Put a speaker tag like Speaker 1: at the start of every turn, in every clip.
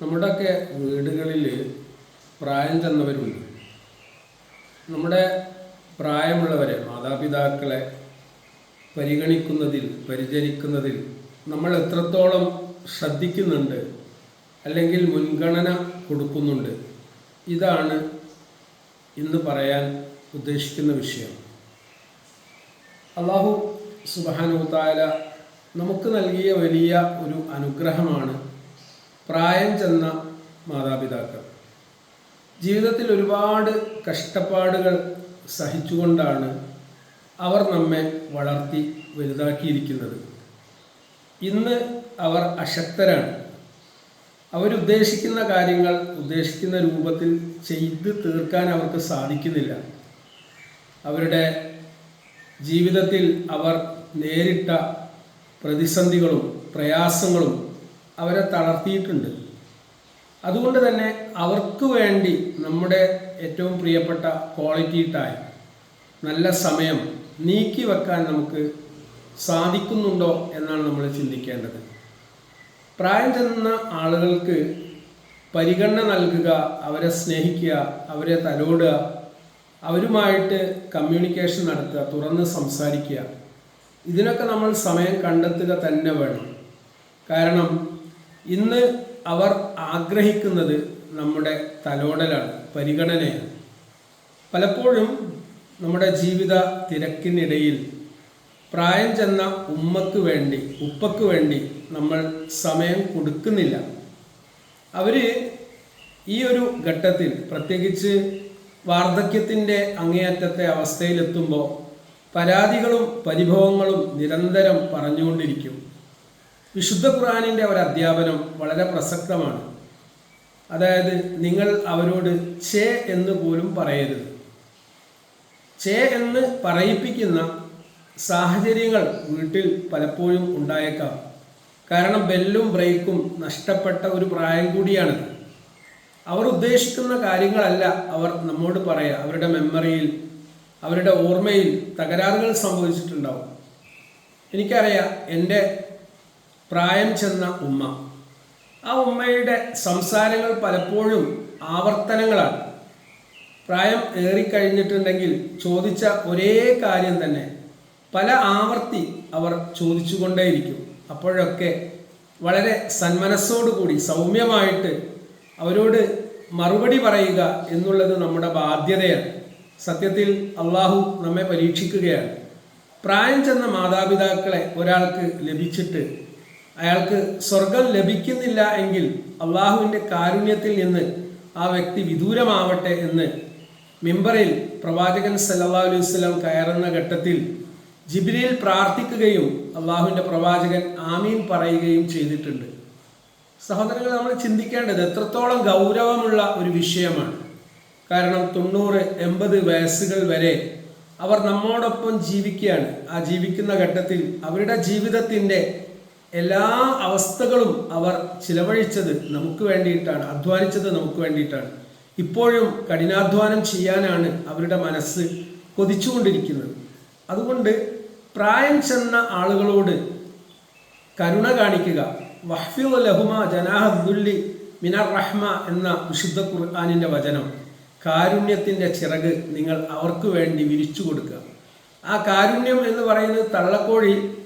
Speaker 1: നമ്മുടെയൊക്കെ വീടുകളിൽ പ്രായം ചെന്നവരുണ്ട്. നമ്മുടെ പ്രായമുള്ളവരെ മാതാപിതാക്കളെ പരിഗണിക്കുന്നതിൽ പരിചരിക്കുന്നതിൽ നമ്മൾ എത്രത്തോളം ശ്രദ്ധിക്കുന്നുണ്ട് അല്ലെങ്കിൽ മുൻഗണന കൊടുക്കുന്നുണ്ട് ഇതാണ് ഇന്ന് പറയാൻ ഉദ്ദേശിക്കുന്ന വിഷയം. അള്ളാഹു സുബാനുത്തായ നമുക്ക് നൽകിയ വലിയ ഒരു അനുഗ്രഹമാണ് പ്രായം ചെന്ന മാതാപിതാക്കൾ. ജീവിതത്തിൽ ഒരുപാട് കഷ്ടപ്പാടുകൾ സഹിച്ചുകൊണ്ടാണ് അവർ നമ്മെ വളർത്തി വലുതാക്കിയിരിക്കുന്നത്. ഇന്ന് അവർ അശക്തരാണ്. അവരുദ്ദേശിക്കുന്ന കാര്യങ്ങൾ ഉദ്ദേശിക്കുന്ന രൂപത്തിൽ ചെയ്ത് തീർക്കാൻ അവർക്ക് സാധിക്കുന്നില്ല. അവരുടെ ജീവിതത്തിൽ അവർ നേരിട്ട പ്രതിസന്ധികളും പ്രയാസങ്ങളും അവരെ തളർത്തിയിട്ടുണ്ട്. അതുകൊണ്ട് തന്നെ അവർക്ക് വേണ്ടി നമ്മുടെ ഏറ്റവും പ്രിയപ്പെട്ട ക്വാളിറ്റി ടൈം നല്ല സമയം നീക്കി വെക്കാൻ നമുക്ക് സാധിക്കുന്നുണ്ടോ എന്നാണ് നമ്മൾ ചിന്തിക്കേണ്ടത്. പ്രായം ചെന്ന ആളുകൾക്ക് പരിഗണന നൽകുക അവരെ സ്നേഹിക്കുക അവരെ തലോടുക അവരുമായിട്ട് കമ്മ്യൂണിക്കേഷൻ നടത്തുക തുറന്ന് സംസാരിക്കുക. ഇതിനൊക്കെ നമ്മൾ സമയം കണ്ടെത്തുക തന്നെ വേണം. കാരണം ഇന്ന് അവർ ആഗ്രഹിക്കുന്നത് നമ്മുടെ തലോടലാണ് പരിഗണനയാണ്. പലപ്പോഴും നമ്മുടെ ജീവിത തിരക്കിനിടയിൽ പ്രായം ചെന്ന ഉമ്മക്ക് വേണ്ടി ഉപ്പക്ക് വേണ്ടി നമ്മൾ സമയം കൊടുക്കുന്നില്ല. അവർ ഈ ഒരു ഘട്ടത്തിൽ പ്രത്യേകിച്ച് വാർദ്ധക്യത്തിന്റെ അങ്ങേയറ്റത്തെ അവസ്ഥയിലെത്തുമ്പോൾ പരാതികളും പരിഭവങ്ങളും നിരന്തരം പറഞ്ഞുകൊണ്ടിരിക്കും. വിശുദ്ധ ഖുർആാനിന്റെ ഒരു അധ്യാപനം വളരെ പ്രസക്തമാണ്. അതായത് നിങ്ങൾ അവരോട് ചേ എന്ന് പോലും പറയരുത്. ചേ എന്ന് പറയിപ്പിക്കുന്ന സാഹചര്യങ്ങൾ വീട്ടിൽ പലപ്പോഴും ഉണ്ടായേക്കാം. കാരണം ബെല്ലും ബ്രേക്കും നഷ്ടപ്പെട്ട ഒരു പ്രായം കൂടിയാണ് അവർ ഉദ്ദേശിക്കുന്ന കാര്യങ്ങളല്ല അവർ നമ്മോട് പറയുക അവരുടെ മെമ്മറിയിൽ അവരുടെ ഓർമ്മയിൽ തകരാറുകൾ സംഭവിച്ചിട്ടുണ്ടാവും. എനിക്കറിയാം എന്റെ പ്രായം ചെന്ന ഉമ്മ. ആ ഉമ്മയുടെ സംസാരങ്ങൾ പലപ്പോഴും ആവർത്തനങ്ങളാണ്. പ്രായം ഏറിക്കഴിഞ്ഞിട്ടുണ്ടെങ്കിൽ ചോദിച്ച ഒരേ കാര്യം തന്നെ. പല ആവർത്തി അവർ ചോദിച്ചുകൊണ്ടേയിരിക്കും. അപ്പോഴൊക്കെ വളരെ സന്മനസ്സോടുകൂടി സൗമ്യമായിട്ട് അവരോട് മറുപടി പറയുക എന്നുള്ളത് നമ്മുടെ ബാധ്യതയാണ്. സത്യത്തിൽ അള്ളാഹു നമ്മെ പരീക്ഷിക്കുകയാണ്. പ്രായം ചെന്ന മാതാപിതാക്കളെ ഒരാൾക്ക് ലഭിച്ചിട്ട് അയാൾക്ക് സ്വർഗം ലഭിക്കുന്നില്ല എങ്കിൽ അള്ളാഹുവിന്റെ കാരുണ്യത്തിൽ നിന്ന് ആ വ്യക്തി വിദൂരമാവട്ടെ എന്ന് മിമ്പറിൽ പ്രവാചകൻ സല്ലാ അലൈഹി വസ്ലം കയറുന്ന ഘട്ടത്തിൽ ജിബിലിയിൽ പ്രാർത്ഥിക്കുകയും അള്ളാഹുവിന്റെ പ്രവാചകൻ ആമീൻ പറയുകയും ചെയ്തിട്ടുണ്ട്. സഹോദരങ്ങൾ നമ്മൾ ചിന്തിക്കേണ്ടത് എത്രത്തോളം ഗൗരവമുള്ള ഒരു വിഷയമാണ്. കാരണം തൊണ്ണൂറ് എൺപത് വയസ്സുകൾ വരെ അവർ നമ്മോടൊപ്പം ജീവിക്കുകയാണ്. ആ ജീവിക്കുന്ന ഘട്ടത്തിൽ അവരുടെ ജീവിതത്തിന്റെ എല്ലാ അവസ്ഥകളും അവർ ചിലവഴിച്ചത് നമുക്ക് വേണ്ടിയിട്ടാണ് അധ്വാനിച്ചത് നമുക്ക് വേണ്ടിയിട്ടാണ്. ഇപ്പോഴും കഠിനാധ്വാനം ചെയ്യാനാണ് അവരുടെ മനസ്സ് കൊതിച്ചുകൊണ്ടിരിക്കുന്നത്. അതുകൊണ്ട് പ്രായം ചെന്ന ആളുകളോട് കരുണ കാണിക്കുക. വഹ്ഫിൽ ലഹുമ മിനർ റഹ്മ എന്ന വിശുദ്ധ ഖുർആാനിന്റെ വചനം. കാരുണ്യത്തിന്റെ ചിറക് നിങ്ങൾ അവർക്ക് വേണ്ടി വിരിച്ചു കൊടുക്കുക ആ കാരുണ്യം എന്ന് പറയുന്നത് തള്ളക്കോഴി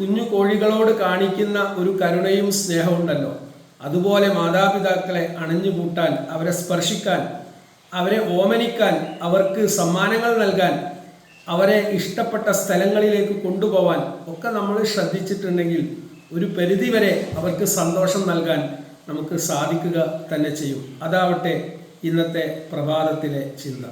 Speaker 1: കുഞ്ഞു കോഴികളോട് കാണിക്കുന്ന ഒരു കരുണയും സ്നേഹവും ഉണ്ടല്ലോ അതുപോലെ മാതാപിതാക്കളെ അണഞ്ഞുകൂട്ടാൻ അവരെ സ്പർശിക്കാൻ അവരെ ഓമനിക്കാൻ അവർക്ക് സമ്മാനങ്ങൾ നൽകാൻ അവരെ ഇഷ്ടപ്പെട്ട സ്ഥലങ്ങളിലേക്ക് കൊണ്ടുപോകാൻ ഒക്കെ നമ്മൾ ശ്രദ്ധിച്ചിട്ടുണ്ടെങ്കിൽ ഒരു പരിധി വരെ അവർക്ക് സന്തോഷം നൽകാൻ നമുക്ക് സാധിക്കുക തന്നെ ചെയ്യും. അതാവട്ടെ ഇന്നത്തെ പ്രഭാതത്തിലെ ചിന്ത.